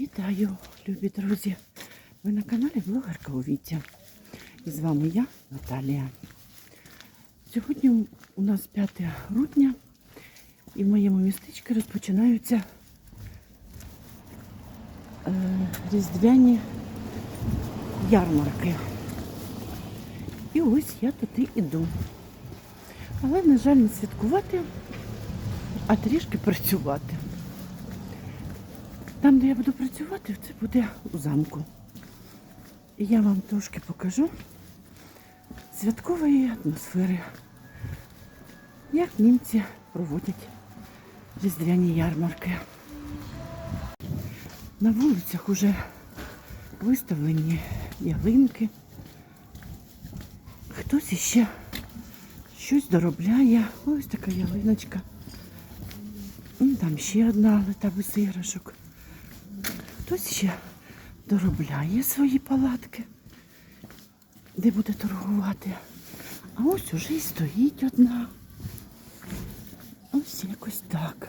Вітаю, любі друзі! Ви на каналі Блогерка у Віті. І з вами я, Наталія. Сьогодні у нас 5 грудня і в моєму містечку розпочинаються е, різдвяні ярмарки. І ось я туди іду. Але, на жаль, не святкувати, а трішки працювати. Там, де я буду працювати, це буде у замку. І я вам трошки покажу святкової атмосфери, як німці проводять різдвяні ярмарки. На вулицях уже виставлені ялинки. Хтось іще щось доробляє. Ось така ялиночка. Там ще одна, але та без іграшок. Хтось ще доробляє свої палатки, де буде торгувати. А ось уже і стоїть одна. Ось якось так.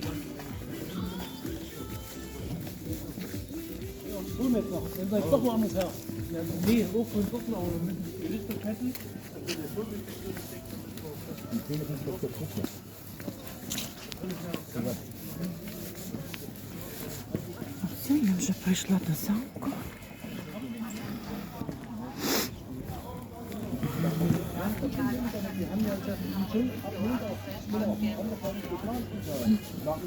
Tun jetzt noch. Wenn wir doch woanders her. Ja, nee, hoch und doch noch. Mit dem Lichterkettel. Все, я вже прийшла до замку. 너?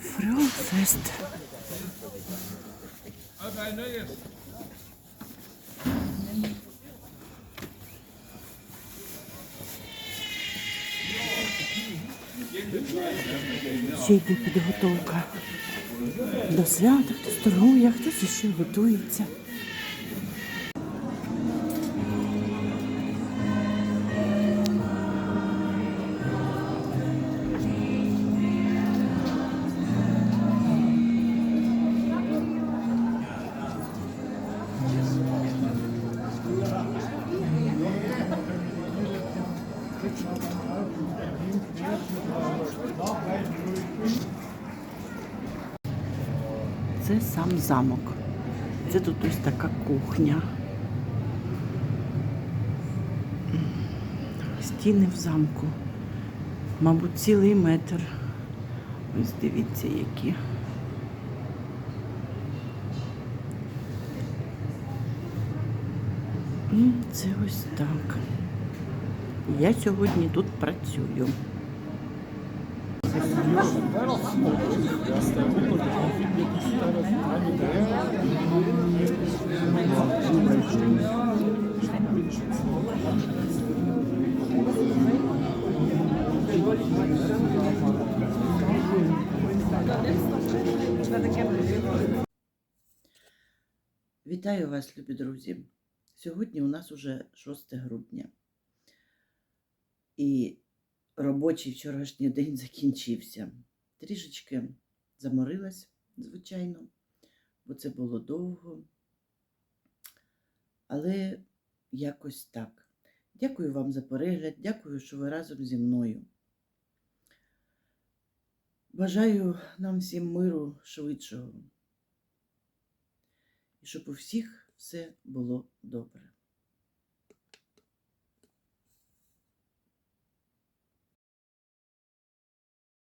Фрюфест. Ще йде підготовка до свята, хтось торгує, хтось ще готується. Це сам замок. Це тут ось така кухня. Стіни в замку. Мабуть, цілий метр. Ось дивіться, які. І це ось так. Я сьогодні тут працюю. Вітаю вас, любі друзі! Сьогодні у нас уже 6 грудня. І робочий вчорашній день закінчився. Трішечки заморилась, звичайно, бо це було довго. Але якось так. Дякую вам за перегляд, дякую, що ви разом зі мною. Бажаю нам всім миру швидшого. І щоб у всіх все було добре.